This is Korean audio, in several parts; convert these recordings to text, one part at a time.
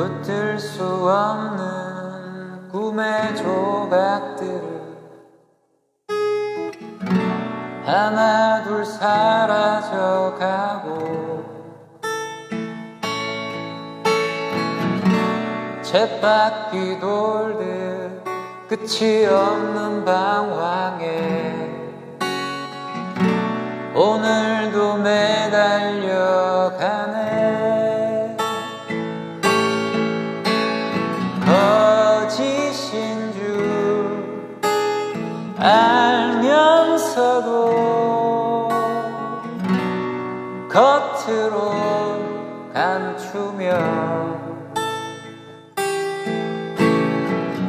붙들 수 없는 꿈의 조각들을 하나 둘 사라져가고 쳇바퀴 돌듯 끝이 없는 방황에 오늘도 매달려 가네 거짓인 줄 알면서도 겉으로 감추며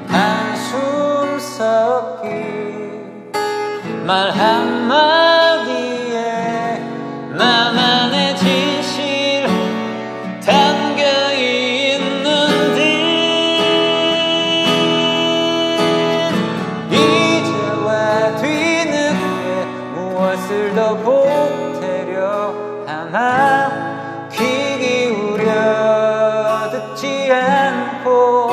한숨 섞인 말 한마디 무엇을 더 보태려 하나 귀 기울여 듣지 않고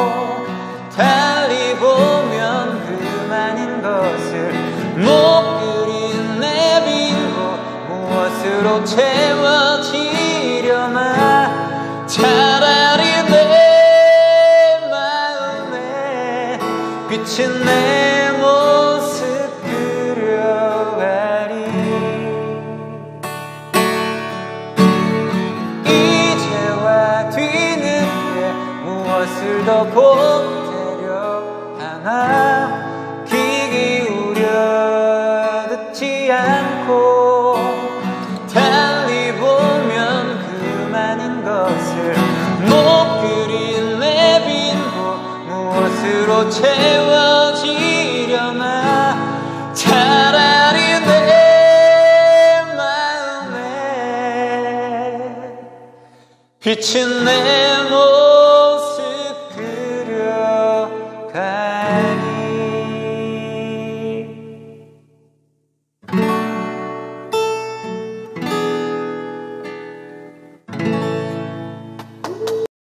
달리 보면 그만인 것을 못 그린 내빈곳 무엇으로 채워지려나 차라리 내 마음에 비친 내 무엇을 더 보태려 하나 귀 기울여 듣지 않고 달리 보면 그만인 것을 못 그린 내빈곳 무엇으로 채워지려나 차라리 내 마음에 비친 내 모습